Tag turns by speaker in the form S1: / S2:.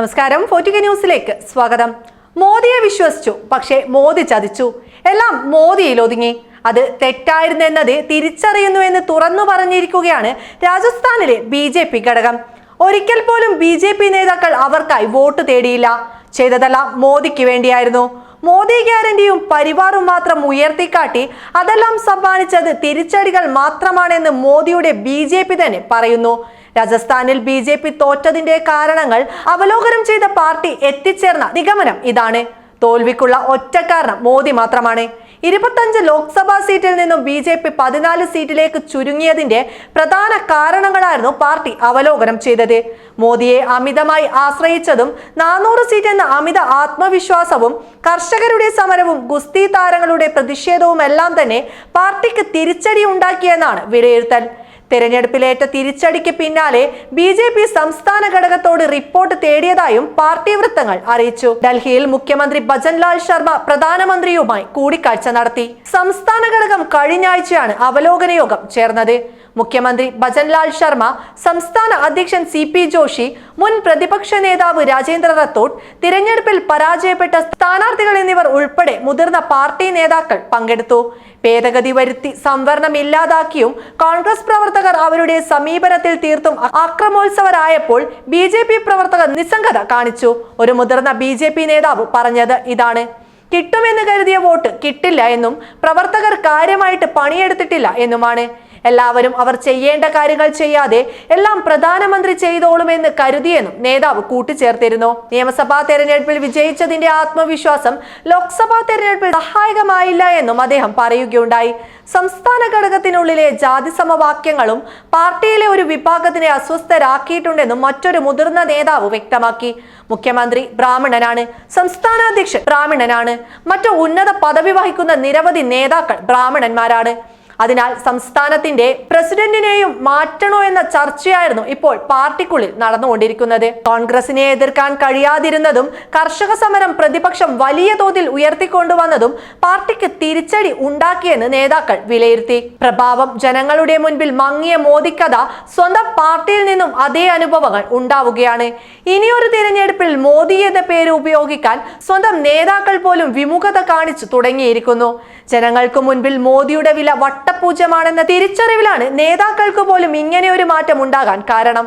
S1: നമസ്കാരം. ഫോർട്ടിക ന്യൂസിലേക്ക് സ്വാഗതം. മോദിയെ വിശ്വസിച്ചു പക്ഷേ മോദി ചതിച്ചു. എല്ലാം മോദിയിൽ ഒതുങ്ങി അത് തെറ്റായിരുന്നു എന്നത് തിരിച്ചറിയുന്നു എന്ന് തുറന്നു പറഞ്ഞിരിക്കുകയാണ് രാജസ്ഥാനിലെ ബി ജെ പി ഘടകം. ഒരിക്കൽ പോലും ബി ജെ പി നേതാക്കൾ അവർക്കായി വോട്ട് തേടിയില്ല. ചെയ്തതെല്ലാം മോദിക്ക് വേണ്ടിയായിരുന്നു. മോദി ഗ്യാരണ്ടിയും പരിവാറും മാത്രം ഉയർത്തിക്കാട്ടി അതെല്ലാം സമ്മാനിച്ചത് തിരിച്ചടികൾ മാത്രമാണെന്ന് മോദിയുടെ ബി തന്നെ പറയുന്നു. രാജസ്ഥാനിൽ ബി ജെ പി തോറ്റതിന്റെ കാരണങ്ങൾ അവലോകനം ചെയ്ത പാർട്ടി എത്തിച്ചേർന്ന നിഗമനം ഇതാണ്. തോൽവിക്കുള്ള ഒറ്റ കാരണം മോദി മാത്രമാണ്. ഇരുപത്തഞ്ച് ലോക്സഭാ സീറ്റിൽ നിന്നും ബി ജെ പി പതിനാല് സീറ്റിലേക്ക് ചുരുങ്ങിയതിന്റെ പ്രധാന കാരണങ്ങളായിരുന്നു പാർട്ടി അവലോകനം ചെയ്തത്. മോദിയെ അമിതമായി ആശ്രയിച്ചതും നാനൂറ് സീറ്റ് എന്ന അമിത ആത്മവിശ്വാസവും കർഷകരുടെ സമരവും ഗുസ്തി താരങ്ങളുടെ പ്രതിഷേധവും എല്ലാം തന്നെ പാർട്ടിക്ക് തിരിച്ചടി ഉണ്ടാക്കിയെന്നാണ് വിലയിരുത്തൽ. തെരഞ്ഞെടുപ്പിലേറ്റ തിരിച്ചടിക്ക് പിന്നാലെ ബി ജെ പി സംസ്ഥാന ഘടകത്തോട് റിപ്പോർട്ട് തേടിയതായും പാർട്ടി വൃത്തങ്ങൾ അറിയിച്ചു. ഡൽഹിയിൽ മുഖ്യമന്ത്രി ഭജൻലാൽ ശർമ്മ പ്രധാനമന്ത്രിയുമായി കൂടിക്കാഴ്ച നടത്തി. സംസ്ഥാന ഘടകം കഴിഞ്ഞ ആഴ്ചയാണ് അവലോകന യോഗം ചേർന്നത്. മുഖ്യമന്ത്രി ഭജൻലാൽ ശർമ്മ സംസ്ഥാന അധ്യക്ഷൻ സി പി ജോഷി മുൻ പ്രതിപക്ഷ നേതാവ് രാജേന്ദ്ര റത്തോഡ് തിരഞ്ഞെടുപ്പിൽ പരാജയപ്പെട്ട സ്ഥാനാർത്ഥികൾ എന്നിവർ ഉൾപ്പെടെ മുതിർന്ന പാർട്ടി നേതാക്കൾ പങ്കെടുത്തു. ഭേദഗതി വരുത്തി സംവരണം ഇല്ലാതാക്കിയും കോൺഗ്രസ് പ്രവർത്തകർ അവരുടെ സമീപനത്തിൽ തീർത്തും അക്രമോത്സവരായപ്പോൾ ബി ജെ പി പ്രവർത്തകർ നിസ്സംഗത കാണിച്ചു. ഒരു മുതിർന്ന ബി ജെ പി നേതാവ് പറഞ്ഞത് ഇതാണ്. കിട്ടുമെന്ന് കരുതിയ വോട്ട് കിട്ടില്ല എന്നും പ്രവർത്തകർ കാര്യമായിട്ട് പണിയെടുത്തിട്ടില്ല എന്നുമാണ്. എല്ലാവരും അവർ ചെയ്യേണ്ട കാര്യങ്ങൾ ചെയ്യാതെ എല്ലാം പ്രധാനമന്ത്രി ചെയ്തോളുമെന്ന് കരുതിയെന്നും നേതാവ് കൂട്ടിച്ചേർത്തിരുന്നു. നിയമസഭാ തെരഞ്ഞെടുപ്പിൽ വിജയിച്ചതിന്റെ ആത്മവിശ്വാസം ലോക്സഭാ തെരഞ്ഞെടുപ്പിൽ സഹായകമായില്ല എന്നും അദ്ദേഹം പറയുകയുണ്ടായി. സംസ്ഥാന ഘടകത്തിനുള്ളിലെ ജാതി സമവാക്യങ്ങളും പാർട്ടിയിലെ ഒരു വിഭാഗത്തിനെ അസ്വസ്ഥരാക്കിയിട്ടുണ്ടെന്നും മറ്റൊരു മുതിർന്ന നേതാവ് വ്യക്തമാക്കി. മുഖ്യമന്ത്രി ബ്രാഹ്മണനാണ് സംസ്ഥാന അധ്യക്ഷൻ ബ്രാഹ്മണനാണ് മറ്റു ഉന്നത പദവി വഹിക്കുന്ന നിരവധി നേതാക്കൾ ബ്രാഹ്മണന്മാരാണ്. അതിനാൽ സംസ്ഥാനത്തിന്റെ പ്രസിഡന്റിനെയും മാറ്റണോ എന്ന ചർച്ചയായിരുന്നു ഇപ്പോൾ പാർട്ടിക്കുള്ളിൽ നടന്നുകൊണ്ടിരിക്കുന്നത്. കോൺഗ്രസിനെ എതിർക്കാൻ കഴിയാതിരുന്നതും കർഷക സമരം പ്രതിപക്ഷം വലിയ തോതിൽ ഉയർത്തിക്കൊണ്ടുവന്നതും പാർട്ടിക്ക് തിരിച്ചടി ഉണ്ടാക്കിയെന്ന് നേതാക്കൾ വിലയിരുത്തി. പ്രഭാവം ജനങ്ങളുടെ മുൻപിൽ മങ്ങിയ മോദിക്കഥ സ്വന്തം പാർട്ടിയിൽ നിന്നും അതേ അനുഭവങ്ങൾ ഉണ്ടാവുകയാണ്. ഇനിയൊരു തിരഞ്ഞെടുപ്പിൽ മോദി എന്ന പേര് ഉപയോഗിക്കാൻ സ്വന്തം നേതാക്കൾ പോലും വിമുഖത കാണിച്ചു തുടങ്ങിയിരിക്കുന്നു. ജനങ്ങൾക്ക് മുൻപിൽ മോദിയുടെ വില വട്ടപൂജ്യമാണെന്ന തിരിച്ചറിവിലാണ് നേതാക്കൾക്ക് പോലും ഇങ്ങനെ ഒരു മാറ്റം ഉണ്ടാകാൻ കാരണം.